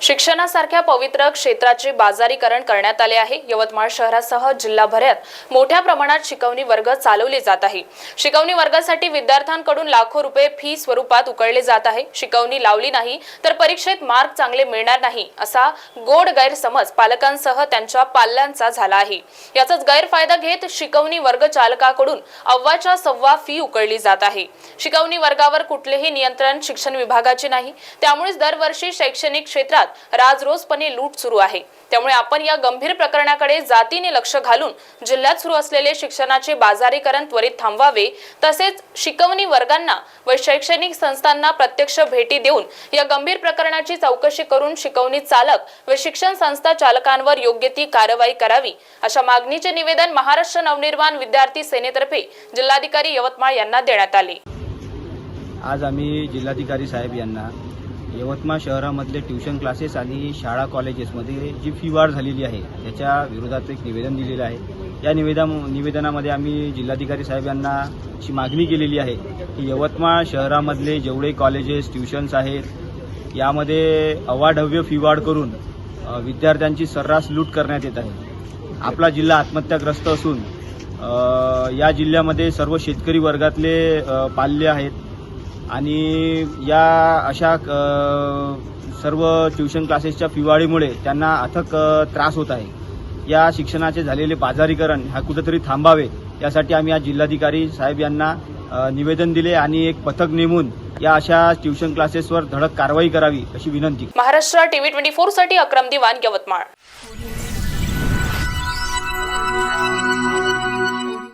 शिक्षणासारख्या पवित्र क्षेत्राचे बाजारीकरण करण्यात आले आहे. यवतमाळ शहरासह जिल्हाभरात मोठ्या प्रमाणात शिकवणी वर्ग चालवले जात आहे. शिकवणी वर्गासाठी विद्यार्थ्यांकडून लाखो रुपये फी स्वरूपात उकळले जात आहे. शिकवणी लावली नाही तर परीक्षेत मार्क चांगले मिळणार नाही असा गोड गैरसमज पालकांसह त्यांच्या पाल्यांचा झाला आहे. याचाच गैरफायदा घेत शिकवणी वर्ग चालकाकडून अव्वाच्या सव्वा फी उकळली जात आहे. शिकवणी वर्गावर कुठलेही नियंत्रण शिक्षण विभागाचे नाही. त्यामुळेच दरवर्षी शैक्षणिक क्षेत्र क्षेत्रात राजरोसपणे लूट सुरू आहे. त्यामुळे आपण या गंभीर प्रकरणाकडे जातीने लक्ष घालून जिल्ह्यात सुरू असलेले शिक्षणाचे बाजारीकरण त्वरित थांबवावे. तसेच शिकवणी वर्गांना व शैक्षणिक संस्थांना प्रत्यक्ष भेटी देऊन या गंभीर प्रकरणाची चौकशी करून शिकवणी चालक व शिक्षण संस्था चालकांवर योग्य ती कारवाई करावी. अशा मागणीचे निवेदन महाराष्ट्र नवनिर्माण विद्यार्थी सेनेतर्फे जिल्हाधिकारी यवतमाळ यांना देण्यात आले. आज आम्ही जिल्हाधिकारी साहेब यांना यवतमाळ शहरामधले ट्युशन क्लासेस आणि शाळा कॉलेजेसमध्ये जी फी वाढ झालेली आहे त्याच्या विरोधात एक निवेदन दिलेलं आहे. या निवेदन निवेदनामध्ये आम्ही जिल्हाधिकारी साहेब यांना अशी मागणी केलेली आहे की यवतमाळ शहरामधले जेवढे कॉलेजेस ट्युशन्स आहेत यामध्ये अवाढव्य फी वाढ करून विद्यार्थ्यांची सर्रास लूट करण्यात येत आहे. आपला जिल्हा आत्महत्याग्रस्त असून या जिल्ह्यामध्ये सर्व शेतकरी वर्गातले पाल्य आहेत. आणि या अशा सर्व ट्युशन क्लासेसच्या फिवाळीमुळे त्यांना अथक त्रास होत आहे. या शिक्षणाचे झालेले बाजारीकरण हा कुठेतरी थांबावे यासाठी आम्ही आज जिल्हाधिकारी साहेब यांना निवेदन दिले आणि एक पथक नेमून या अशा ट्युशन क्लासेसवर धडक कारवाई करावी अशी विनंती. महाराष्ट्र टीव्ही ट्वेंटी फोरसाठी अक्रम दिवाण यवतमाळ.